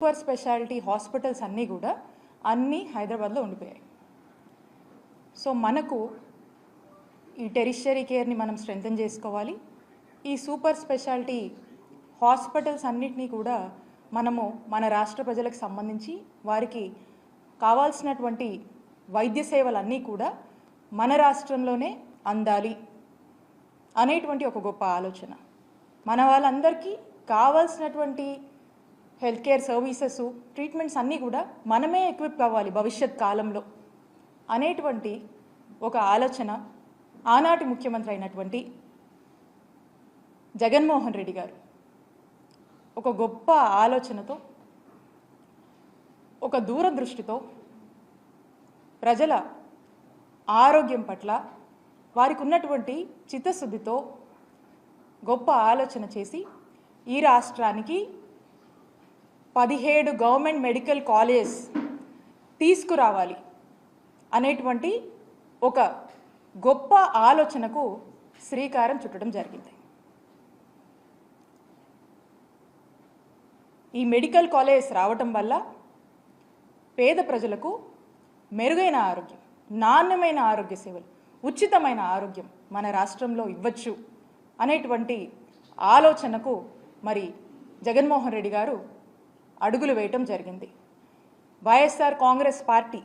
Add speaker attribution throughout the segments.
Speaker 1: Super speciality hospitals అన్నీ కూడా అన్నీ హైదరాబాద్లో ఉండిపోయాయి. సో మనకు ఈ టెరిషరీ కేర్ని మనం స్ట్రెంగ్తన్ చేసుకోవాలి. ఈ సూపర్ స్పెషాలిటీ హాస్పిటల్స్ అన్నిటినీ కూడా మనము మన రాష్ట్ర ప్రజలకు సంబంధించి వారికి కావాల్సినటువంటి వైద్య సేవలన్నీ కూడా మన రాష్ట్రంలోనే అందాలి అనేటువంటి ఒక గొప్ప ఆలోచన. మన వాళ్ళందరికీ కావాల్సినటువంటి హెల్త్ కేర్ సర్వీసెస్ ట్రీట్మెంట్స్ అన్నీ కూడా మనమే ఎక్విప్ కావాలి భవిష్యత్ కాలంలో అనేటువంటి ఒక ఆలోచన ఆనాటి ముఖ్యమంత్రి అయినటువంటి జగన్మోహన్ రెడ్డి గారు. ఒక గొప్ప ఆలోచనతో ఒక దూరదృష్టితో ప్రజల ఆరోగ్యం పట్ల వారికి ఉన్నటువంటి చిత్తశుద్ధితో గొప్ప ఆలోచన చేసి ఈ రాష్ట్రానికి పదిహేడు గవర్నమెంట్ మెడికల్ కాలేజ్ తీసుకురావాలి అనేటువంటి ఒక గొప్ప ఆలోచనకు శ్రీకారం చుట్టడం జరిగింది. ఈ మెడికల్ కాలేజ్ రావటం వల్ల పేద ప్రజలకు మెరుగైన ఆరోగ్యం నాణ్యమైన ఆరోగ్య సేవలు ఉచితమైన ఆరోగ్యం మన రాష్ట్రంలో ఇవ్వచ్చు అనేటువంటి ఆలోచనకు మరి జగన్మోహన్ రెడ్డి గారు అడుగులు వేయటం జరిగింది. వైఎస్ఆర్ కాంగ్రెస్ పార్టీ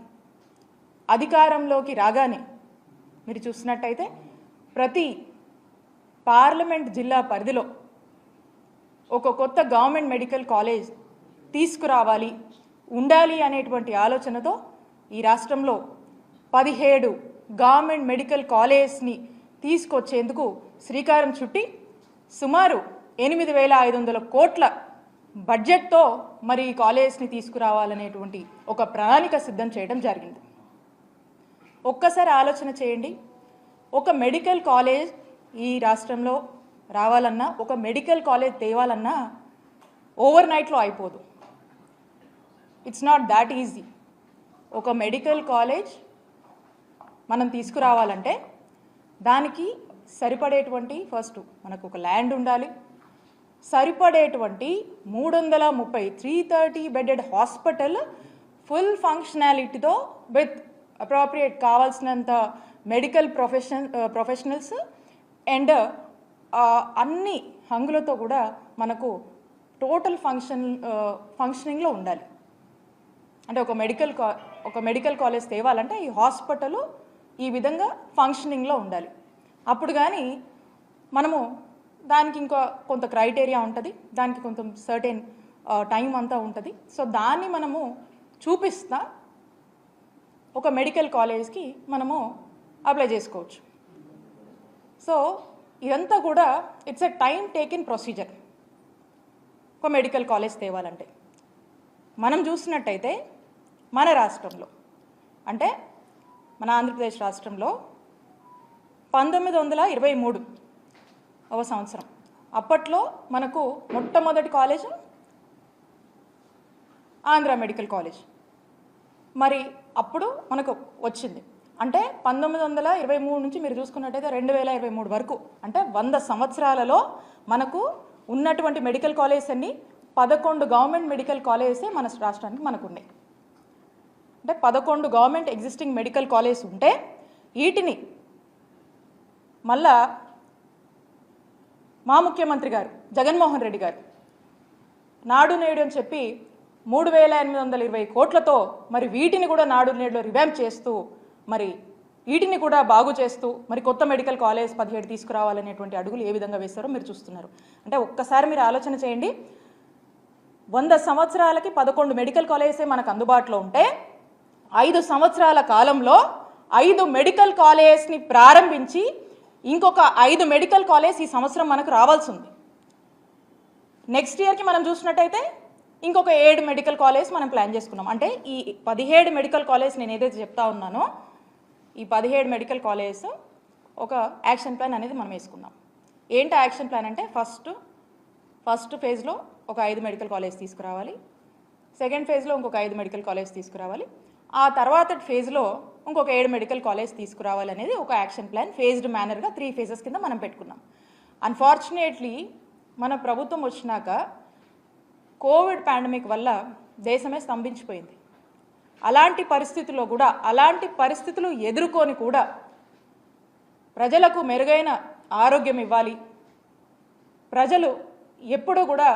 Speaker 1: అధికారంలోకి రాగానే మీరు చూసినట్టయితే ప్రతి పార్లమెంట్ జిల్లా పరిధిలో ఒక కొత్త గవర్నమెంట్ మెడికల్ కాలేజ్ తీసుకురావాలి ఉండాలి అనేటువంటి ఆలోచనతో ఈ రాష్ట్రంలో పదిహేడు గవర్నమెంట్ మెడికల్ కాలేజ్ని తీసుకొచ్చేందుకు శ్రీకారం చుట్టి సుమారు ఎనిమిది వేల ఐదు వందల కోట్ల బడ్జెట్తో మరి ఈ కాలేజ్ని తీసుకురావాలనేటువంటి ఒక ప్రణాళిక సిద్ధం చేయడం జరిగింది. ఒక్కసారి ఆలోచన చేయండి. ఒక మెడికల్ కాలేజ్ ఈ రాష్ట్రంలో రావాలన్నా ఒక మెడికల్ కాలేజ్ తేవాలన్నా ఓవర్ నైట్లో అయిపోదు. ఇట్స్ నాట్ దాట్ ఈజీ ఒక మెడికల్ కాలేజ్ మనం తీసుకురావాలంటే దానికి సరిపడేటువంటి ఫస్ట్ మనకు ఒక ల్యాండ్ ఉండాలి. సరిపడేటువంటి మూడు వందల ముప్పై three thirty bedded hospital full ఫంక్షనాలిటీతో with appropriate కావాల్సినంత మెడికల్ ప్రొఫెషన్ ప్రొఫెషనల్స్ అండ్ అన్ని హంగులతో కూడా మనకు టోటల్ ఫంక్షన్ ఫంక్షనింగ్లో ఉండాలి. అంటే ఒక మెడికల్ కా ఒక మెడికల్ కాలేజ్ తేవాలంటే ఈ హాస్పిటల్ ఈ విధంగా ఫంక్షనింగ్లో ఉండాలి. అప్పుడు కానీ మనము దానికి ఇంకా కొంత క్రైటీరియా ఉంటుంది దానికి కొంత సర్టెన్ టైం అంతా ఉంటుంది. సో దాన్ని మనము చూపిస్తా ఒక మెడికల్ కాలేజ్కి మనము అప్లై చేసుకోవచ్చు. సో ఇదంతా కూడా it's a time taking procedure. ఒక మెడికల్ కాలేజ్ తేవాలంటే. మనం చూసినట్టయితే మన రాష్ట్రంలో అంటే మన ఆంధ్రప్రదేశ్ రాష్ట్రంలో పంతొమ్మిది వందల ఇరవై మూడు ఒక సంవత్సరం. అప్పట్లో మనకు మొట్టమొదటి కాలేజ్ ఆంధ్ర మెడికల్ కాలేజ్. మరి అప్పుడు మనకు వచ్చింది. అంటే పంతొమ్మిది వందల ఇరవై మూడు నుంచి మీరు చూసుకున్నట్టయితే రెండు వేల ఇరవై మూడు వరకు. అంటే వంద సంవత్సరాలలో మనకు ఉన్నటువంటి మెడికల్ కాలేజెస్ అన్ని పదకొండు గవర్నమెంట్ మెడికల్ కాలేజెసే మన రాష్ట్రానికి మనకు ఉన్నాయి. అంటే పదకొండు గవర్నమెంట్ ఎగ్జిస్టింగ్ మెడికల్ కాలేజ్ ఉంటే వీటిని మళ్ళా మా ముఖ్యమంత్రి గారు జగన్మోహన్ రెడ్డి గారు. నాడు నేడు అని చెప్పి మూడు వేల ఎనిమిది వందల ఇరవై కోట్లతో మరి వీటిని కూడా నాడు నేడులో రివ్యాంప్ చేస్తూ మరి వీటిని కూడా బాగు చేస్తూ మరి కొత్త మెడికల్ కాలేజ్ పదిహేడు తీసుకురావాలనేటువంటి అడుగులు ఏ విధంగా వేస్తారో మీరు చూస్తున్నారు. అంటే ఒక్కసారి మీరు ఆలోచన చేయండి. వంద సంవత్సరాలకి పదకొండు మెడికల్ కాలేజెసే మనకు అందుబాటులో ఉంటే ఐదు సంవత్సరాల కాలంలో ఐదు మెడికల్ కాలేజెస్ని ప్రారంభించి ఇంకొక ఐదు మెడికల్ కాలేజ్ ఈ సంవత్సరం మనకు రావాల్సి ఉంది. నెక్స్ట్ ఇయర్కి మనం చూసినట్టయితే ఇంకొక ఏడు మెడికల్ కాలేజ్ మనం ప్లాన్ చేసుకున్నాం. అంటే ఈ పదిహేడు మెడికల్ కాలేజ్ నేను ఏదైతే చెప్తా ఉన్నానో ఈ పదిహేడు మెడికల్ కాలేజ్ ఒక యాక్షన్ ప్లాన్ అనేది మనం వేసుకున్నాం. ఏంటి యాక్షన్ ప్లాన్ అంటే ఫస్ట్ ఫస్ట్ ఫేజ్లో ఒక ఐదు మెడికల్ కాలేజ్ తీసుకురావాలి. సెకండ్ ఫేజ్లో ఇంకొక ఐదు మెడికల్ కాలేజ్ తీసుకురావాలి. ఆ తర్వాత ఫేజ్లో ఇంకొక ఏడు మెడికల్ కాలేజ్ తీసుకురావాలనేది ఒక యాక్షన్ ప్లాన్ ఫేజ్డ్ మేనర్గా త్రీ ఫేజెస్ కింద మనం పెట్టుకున్నాం. అన్ఫార్చునేట్లీ మన ప్రభుత్వం వచ్చినాక కోవిడ్ పాండమిక్ వల్ల దేశమే స్తంభించిపోయింది. అలాంటి పరిస్థితుల్లో కూడా అలాంటి పరిస్థితులు ఎదుర్కొని కూడా ప్రజలకు మెరుగైన ఆరోగ్యం ఇవ్వాలి. ప్రజలు ఎప్పుడూ కూడా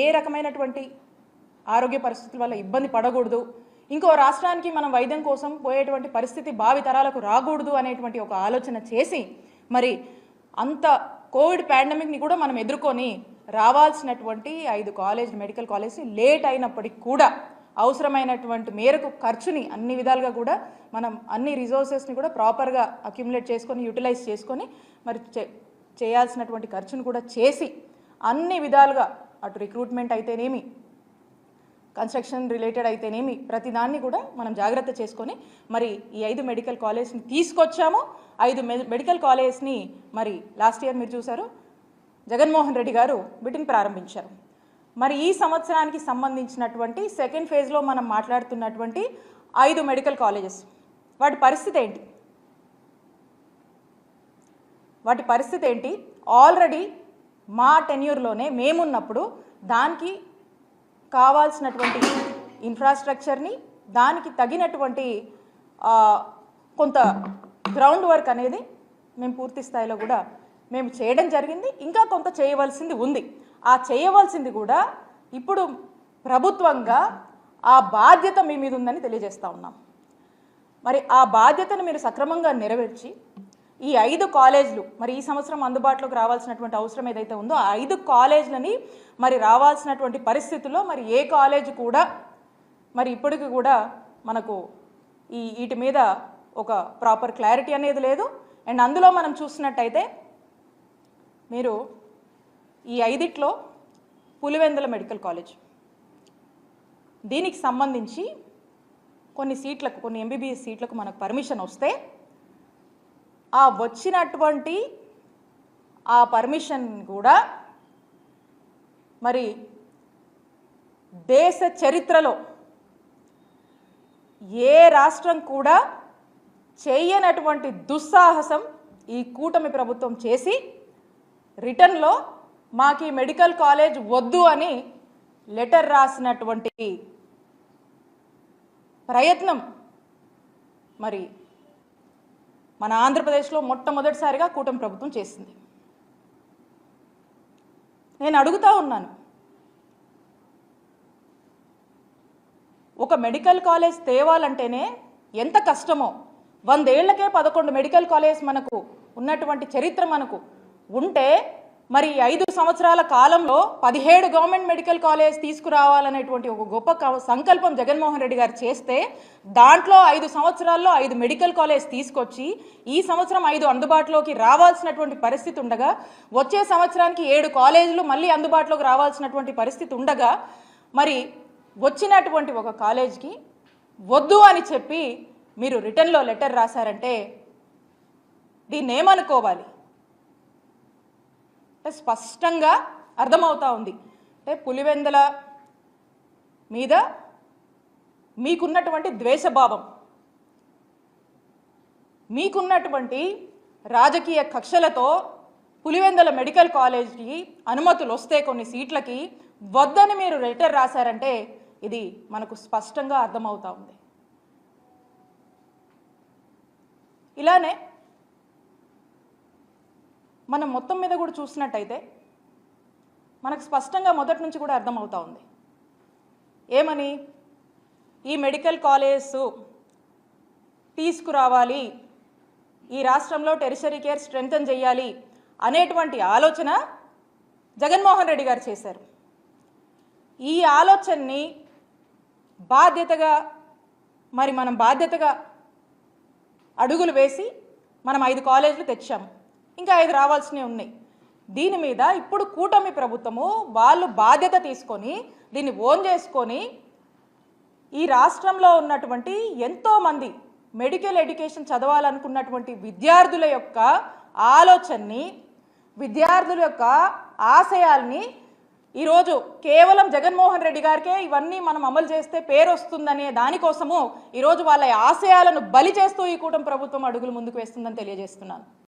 Speaker 1: ఏ రకమైనటువంటి ఆరోగ్య పరిస్థితుల వల్ల ఇబ్బంది పడకూడదు. ఇంకో రాష్ట్రానికి మనం వైద్యం కోసం పోయేటువంటి పరిస్థితి భావి తరాలకు రాకూడదు అనేటువంటి ఒక ఆలోచన చేసి మరి అంత కోవిడ్ పాండమిక్ని కూడా మనం ఎదుర్కొని రావాల్సినటువంటి ఐదు కాలేజ్ మెడికల్ కాలేజ్ లేట్ అయినప్పటికీ కూడా అవసరమైనటువంటి మేరకు ఖర్చుని అన్ని విధాలుగా కూడా మనం అన్ని రిసోర్సెస్ని కూడా ప్రాపర్గా అక్యుములేట్ చేసుకొని యూటిలైజ్ చేసుకొని మరి చే- చేయాల్సినటువంటి ఖర్చును కూడా చేసి అన్ని విధాలుగా అటు రిక్రూట్మెంట్ అయితేనేమి కన్స్ట్రక్షన్ రిలేటెడ్ అయితేనేమి ప్రతిదాన్ని కూడా మనం జాగ్రత్త చేసుకొని మరి ఈ ఐదు మెడికల్ కాలేజ్ని తీసుకొచ్చాము. ఐదు మె- మెడికల్ కాలేజ్ని మరి లాస్ట్ ఇయర్ మీరు చూసారు జగన్మోహన్ రెడ్డి గారు వీటిని ప్రారంభించారు. మరి ఈ సంవత్సరానికి సంబంధించినటువంటి సెకండ్ ఫేజ్లో మనం మాట్లాడుతున్నటువంటి ఐదు మెడికల్ కాలేజెస్. వాటి పరిస్థితి ఏంటి? వాటి పరిస్థితి ఏంటి? ఆల్రెడీ మా టెన్యూర్లోనే మేమున్నప్పుడు దానికి కావాల్సినటువంటి ఇన్ఫ్రాస్ట్రక్చర్ని దానికి తగినటువంటి కొంత గ్రౌండ్ వర్క్ అనేది మేము పూర్తి స్థాయిలో కూడా మేము చేయడం జరిగింది. ఇంకా కొంత చేయవలసింది ఉంది. ఆ చేయవలసింది కూడా ఇప్పుడు ప్రభుత్వంగా ఆ బాధ్యత మీ మీద ఉందని తెలియజేస్తా ఉన్నాం. మరి ఆ బాధ్యతను మీరు సక్రమంగా నెరవేర్చి ఈ ఐదు కాలేజీలు మరి ఈ సంవత్సరం అందుబాటులోకి రావాల్సినటువంటి అవసరం ఏదైతే ఉందో ఆ ఐదు కాలేజీలని మరి రావాల్సినటువంటి పరిస్థితుల్లో మరి ఏ కాలేజ్ కూడా మరి ఇప్పటికి కూడా మనకు ఈ వీటి మీద ఒక ప్రాపర్ క్లారిటీ అనేది లేదు. అండ్ అందులో మనం చూసినట్టయితే మీరు ఈ ఐదిట్లో పులివెందుల మెడికల్ కాలేజ్. దీనికి సంబంధించి కొన్ని సీట్లకు కొన్ని ఎంబీబీఎస్ సీట్లకు మనకు పర్మిషన్ వస్తే ఆ వచ్చినటువంటి ఆ పర్మిషన్ కూడా మరి దేశ చరిత్రలో ఏ రాష్ట్రం కూడా చేయనటువంటి దుస్సాహసం ఈ కూటమి ప్రభుత్వం చేసి రిటర్న్లో మాకు ఈ మెడికల్ కాలేజ్ వద్దు అని లెటర్ రాసినటువంటి ప్రయత్నం మరి మన ఆంధ్రప్రదేశ్లో మొట్టమొదటిసారిగా కూటమి ప్రభుత్వం చేసింది. నేను అడుగుతా ఉన్నాను ఒక మెడికల్ కాలేజ్ తేవాలంటేనే ఎంత కష్టమో వందేళ్ళకే పదకొండు మెడికల్ కాలేజ్ మనకు ఉన్నటువంటి చరిత్ర మనకు ఉంటే మరి ఐదు సంవత్సరాల కాలంలో పదిహేడు గవర్నమెంట్ మెడికల్ కాలేజ్ తీసుకురావాలనేటువంటి ఒక గొప్ప క- సంకల్పం జగన్మోహన్ రెడ్డి గారు చేస్తే దాంట్లో ఐదు సంవత్సరాల్లో ఐదు మెడికల్ కాలేజ్ తీసుకొచ్చి ఈ సంవత్సరం ఐదు అందుబాటులోకి రావాల్సినటువంటి పరిస్థితి ఉండగా వచ్చే సంవత్సరానికి ఏడు కాలేజీలు మళ్ళీ అందుబాటులోకి రావాల్సినటువంటి పరిస్థితి ఉండగా మరి వచ్చినటువంటి ఒక కాలేజ్కి వద్దు అని చెప్పి మీరు రిటర్న్లో లెటర్ రాశారంటే దీన్ని ఏమనుకోవాలి అంటే స్పష్టంగా అర్థమవుతా ఉంది. అంటే పులివెందల మీద మీకున్నటువంటి ద్వేషభావం మీకున్నటువంటి రాజకీయ కక్షలతో పులివెందల మెడికల్ కాలేజ్కి అనుమతులు వస్తే కొన్ని సీట్లకి వద్దని మీరు లెటర్ రాశారంటే ఇది మనకు స్పష్టంగా అర్థమవుతా ఉంది. ఇలానే మనం మొత్తం మీద కూడా చూసినట్టయితే మనకు స్పష్టంగా మొదటి నుంచి కూడా అర్థమవుతా ఉంది. ఏమని? ఈ మెడికల్ కాలేజ్ తీసుకురావాలి ఈ రాష్ట్రంలో టెరిషరీ కేర్ స్ట్రెంగ్తన్ చేయాలి అనేటువంటి ఆలోచన జగన్మోహన్ రెడ్డి గారు చేశారు. ఈ ఆలోచనని బాధ్యతగా మరి మనం బాధ్యతగా అడుగులు వేసి మనం ఐదు కాలేజీలు తెచ్చాము. ఇంకా ఐదు రావాల్సినవి ఉన్నాయి. దీని మీద ఇప్పుడు కూటమి ప్రభుత్వము వాళ్ళు బాధ్యత తీసుకొని దీన్ని ఓన్ చేసుకొని ఈ రాష్ట్రంలో ఉన్నటువంటి ఎంతోమంది మెడికల్ ఎడ్యుకేషన్ చదవాలనుకున్నటువంటి విద్యార్థుల యొక్క ఆలోచనని విద్యార్థుల యొక్క ఆశయాల్ని ఈరోజు కేవలం జగన్మోహన్ రెడ్డి గారికే ఇవన్నీ మనం అమలు చేస్తే పేరు వస్తుందనే దానికోసము ఈరోజు వాళ్ళ ఆశయాలను బలి చేస్తూ ఈ కూటమి ప్రభుత్వం అడుగులు ముందుకు వేస్తుందని తెలియజేస్తున్నాను.